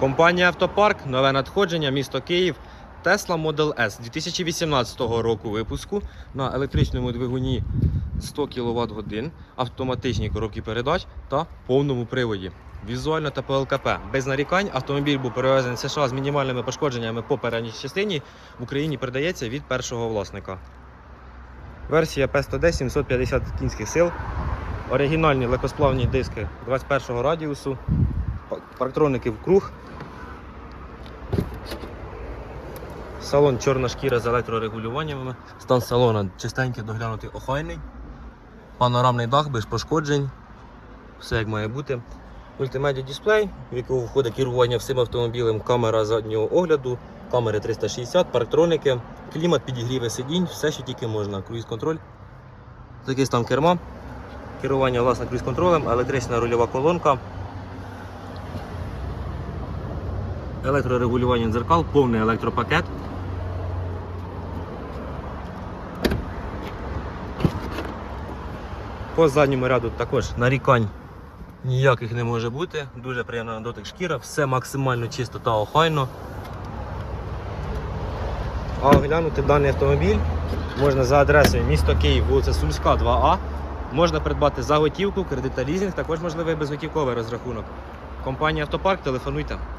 Компанія Автопарк, нове надходження, місто Київ. Tesla Model S 2018 року випуску на електричному двигуні 100 кВт годин, автоматичні коробки передач та повному приводі. Візуально та по ЛКП. Без нарікань автомобіль був перевезений з США з мінімальними пошкодженнями по передній частині. В Україні передається від першого власника. Версія P110 750 кінських сил. Оригінальні легкосплавні диски 21 радіусу. Па- Парктроники в круг. Салон чорна шкіра з електрорегулюваннями. Стан салона чистенький, доглянутий, охайний. Панорамний дах без пошкоджень. Все як має бути. Мультимедіа дисплей, в якого входить керування всім автомобілем, камера заднього огляду, камери 360, парктроники, клімат, підігріви сидінь, все, що тільки можна. Круїз-контроль. Такий стан керма. Керування власне круїз-контролем, електрична рульова колонка. Електрорегулювання дзеркал, повний електропакет. По задньому ряду також нарікань ніяких не може бути. Дуже приємна на дотик шкіра, все максимально чисто та охайно. А оглянути даний автомобіль можна за адресою місто Київ, вулиця Сумська, 2А. Можна придбати за готівку, кредит та лізинг, також можливий безготівковий розрахунок. Компанія Автопарк, телефонуйте.